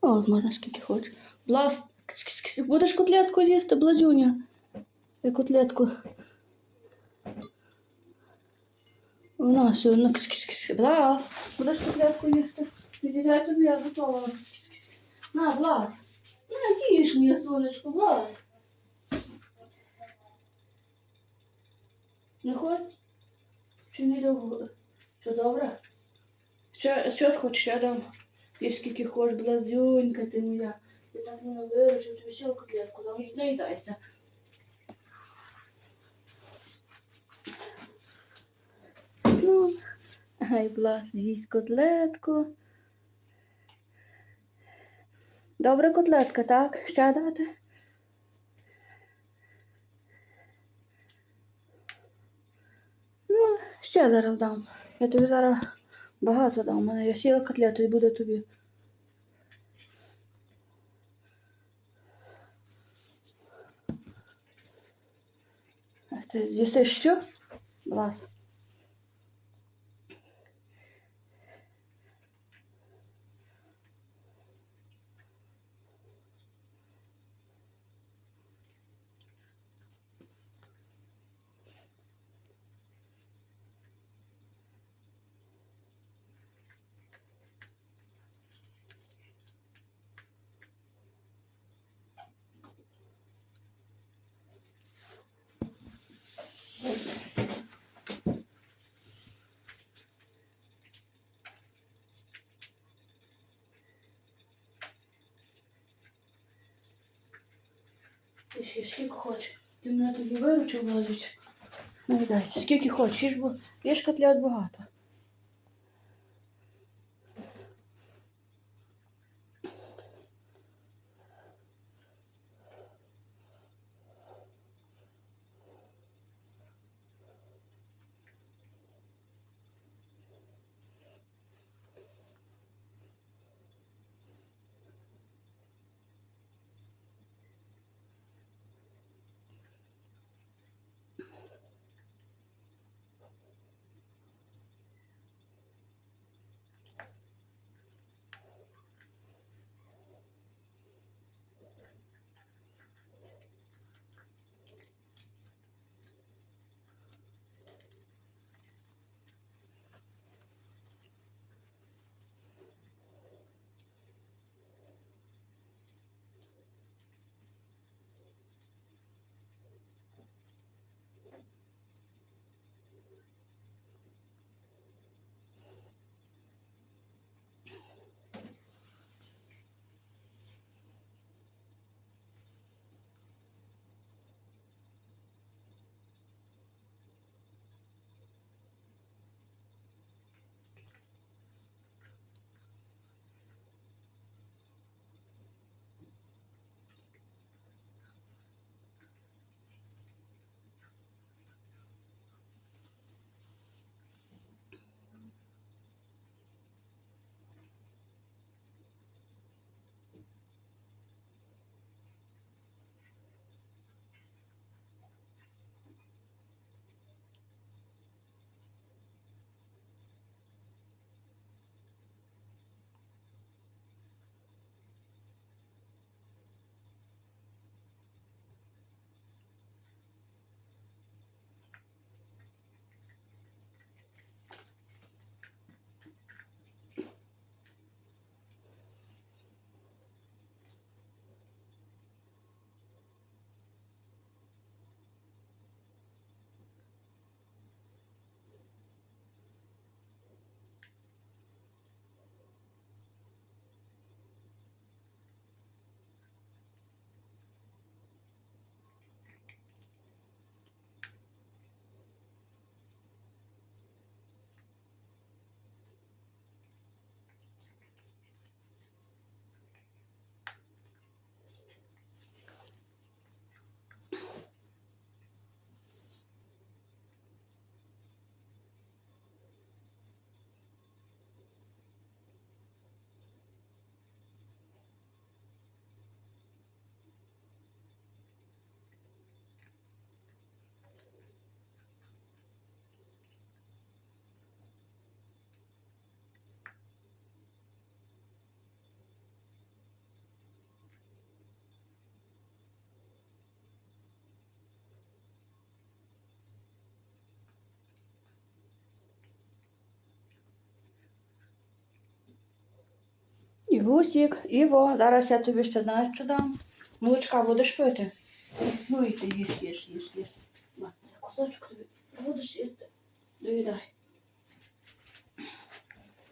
О, можна скільки хочеш. Блас. Будеш котлетку їсти, бладюня. Я котлетку. Нас сьогодні кс-кс-кс. Блас. Будеш котлетку їсти. Відділяй тобі, я готова. На, Блас. На, їж моє сонечко, Блас. Не хоч? Чи не довго? Що добре? Що, що хочеш, я дам? Є скільки хочеш, блазюнька ти моя. Я так не виручив, тобі ще котлетку, дам і не їдайся. Ну, ай, блаз, їсть котлетку. Добре котлетка, так? Ще дати? Ну, ще зараз дам. Я тобі зараз багато дам. У мене я сіла котлету і буде тобі. Ти з'їстиш все? Влас. Ти ще скільки хочеш. Ти мене тобі виручив, Владич. Ну, дай, скільки хочеш, бо їж котлят багато. І гусік, Іво, зараз я тобі ще знаєш, що дам. Молочка будеш пити? Ну і ти їж, їж, їж, їж. На, кусочок тобі будеш їсти. Доїдай.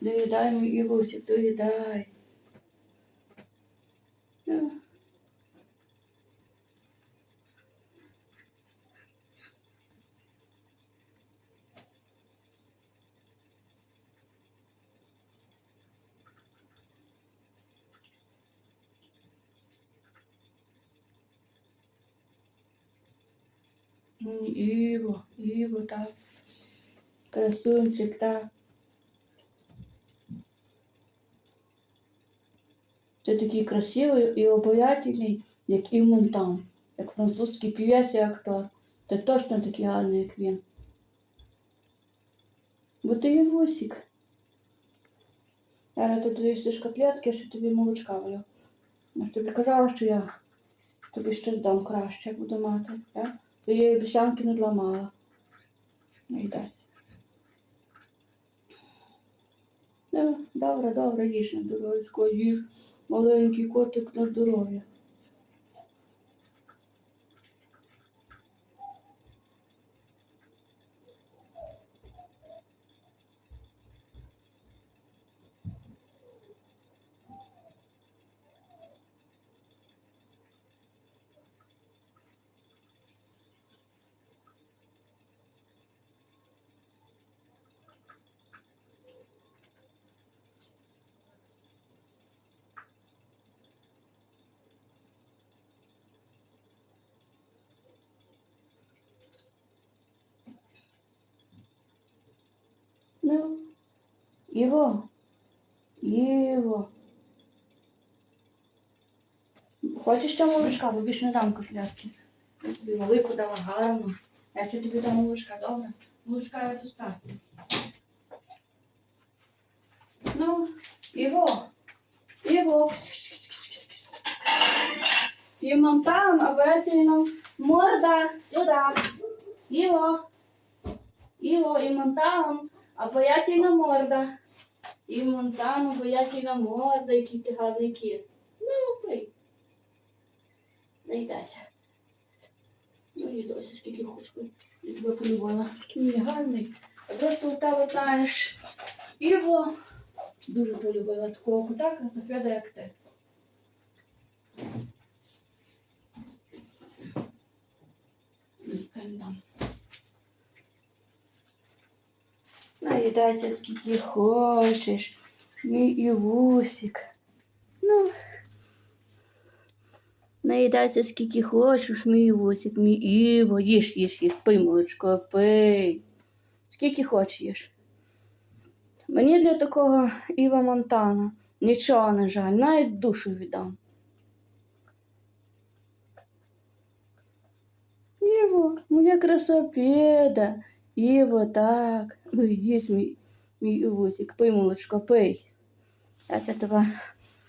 Доїдай, мій Ігусик, доїдай. Іво, Іво, так. Красунчик, так. Ти такий красивий і обаятельний, як і Монтан, як французький півець і актор. Ти точно такий гарний, як він. Бо ти є вусік. Зараз ти доїсиш котлетки, що тобі молочка влю. Я ж тобі казала, що я тобі щось дам краще буду мати. Так? Їй обіцянки не зламала. Не йдеться. Ну, добре, добре, їж на їж. Маленький котик на здоров'я. Ну, Іво, Іво. Хочеш ще молочка, бо більше не дам котлетки. Я тобі велику дала гарну. Я ще тобі дам молочка, добре? Молочка я достатньо. Ну, Іво, Іво. І монтан, а ветеринам морда сюди. Іво. Іво, і монтан, обаятельна морда. І монтан, обаятельна морда, який ти гарний кіт. Ну, пий. Йдеться. Ну, і досі, скільки пий. Я полюбила. Який мені гарний. А просто у тебе, знаєш, Іво дуже полюбила такого кота, красофеда, як ти. Ніхто не дам. Наїдайся скільки хочеш, мій Івусик. Ну, наїдайся скільки хочеш, мій Івусик, мій Іво, їж, їж, їж, пий, молочко, пий. Скільки хочеш. Мені для такого Іва Монтана нічого не жаль, навіть душу віддам. Іво, моя красопеда. Іво, так. Ой, здесь мій, мій Івусик, пий молочко, пий. Я тебе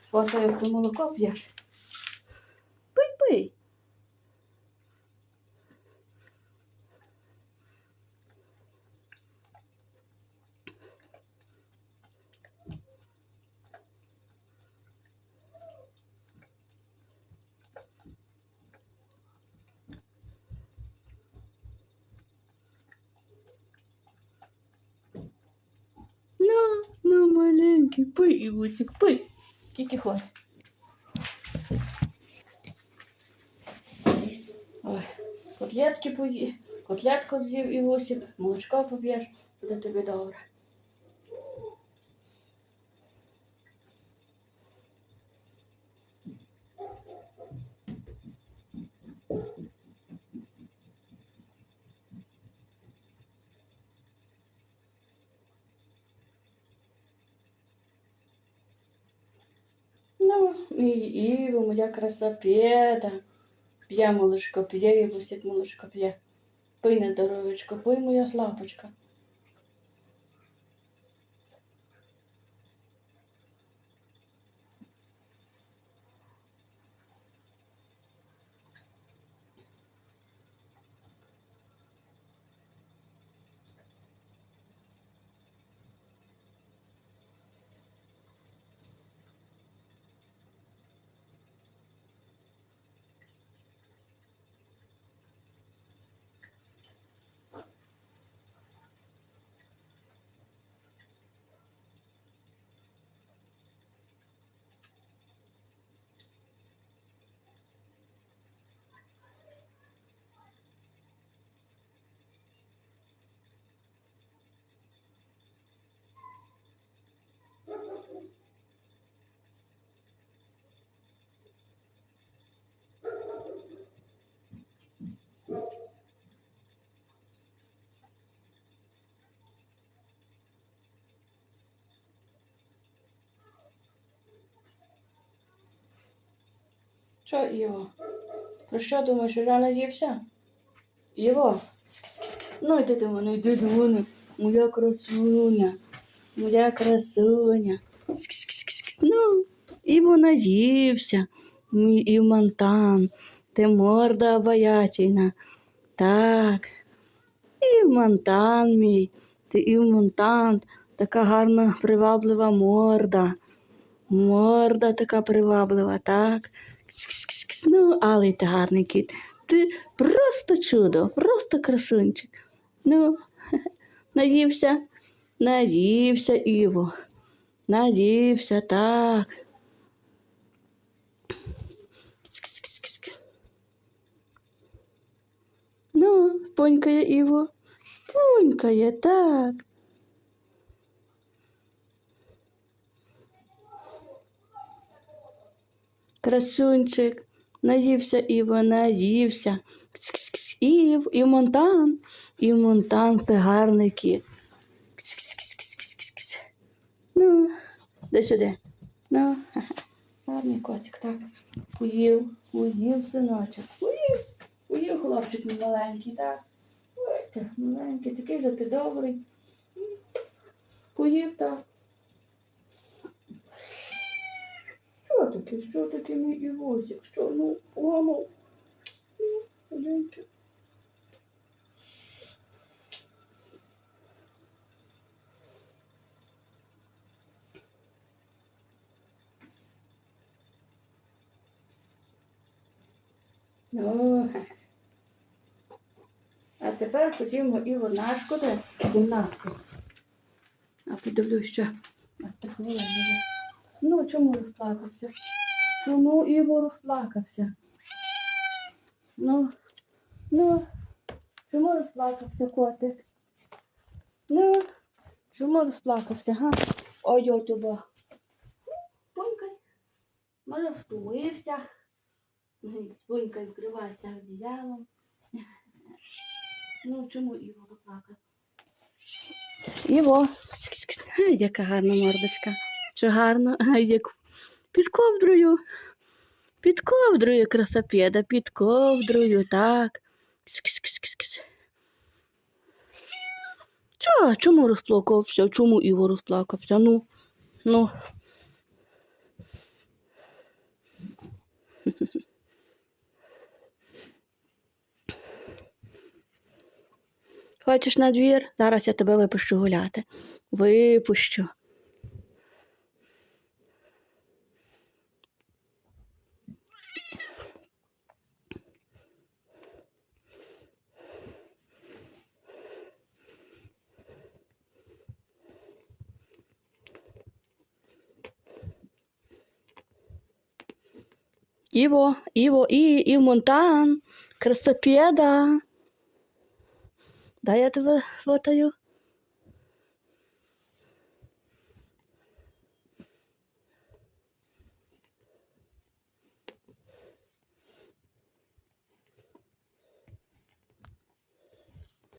хватаю, молоко п'єш. Пий, пий. На, на, маленький, пий, Івусик, пий. Скільки хочеш. Ой, котлетки пої, котлетку з'їв Івусик, молочко поп'єш, буде тобі добре. Ну, мій Іво, моя красопеда. П'є молочко, п'є Івусик молочко п'є. Пий на здоровечко, пий моя лапочка. Що, Іво? Про що думаєш, вже наївся? Іво? Ну йди до мене, йди до мене. Моя красуня. Моя красуня. Ну, Іво наївся. Мій Івмантан. Ти морда обаятельна. Так. Івмантан мій. Ти Івмантан. Така гарна, приваблива морда. Морда така приваблива, так. Ну, але ти гарний кіт. Ти просто чудо, просто красунчик. Ну, наївся, наївся, Іво. Наївся, так. Ну, понькає Іво. Понькає, так. Красунчик, наївся Іво, наївся. Ів, і Монтан, і Монтан це гарний. Ну, де сюди. Ну, гарний котик, так. Поїв, поїв синочок. Поїв, поїв хлопчик мій маленький, так. Ой, ти маленький, такий же ти добрий. Поїв так. Таке? Що таке мій Івосик? Що, ну, поламав? Ну. Ну, а тепер ходімо і в наш куди? В кімнатку. А подивлюсь ще. А ти хвилин буде. Ну, чому розплакався? Чому Іво розплакався? Ну, ну, чому розплакався котик? Ну, чому розплакався, га? Ой, ой, туба. Пунькай. Може, втулився. Пунькай вкривається одіялом. Ну, чому Іво заплакав? Іво. Яка гарна мордочка. Що гарно, як під ковдрою. Під ковдрою красопеда, під ковдрою, так. Кс-кс-кс-кс-кс. Чо? Чому розплакався? Чому Іво розплакався? Ну, ну. Хочеш на двір? Зараз я тебе випущу гуляти. Випущу. Іво, Іво, і, і Монтан, красопеда. Дай я тебе фотою.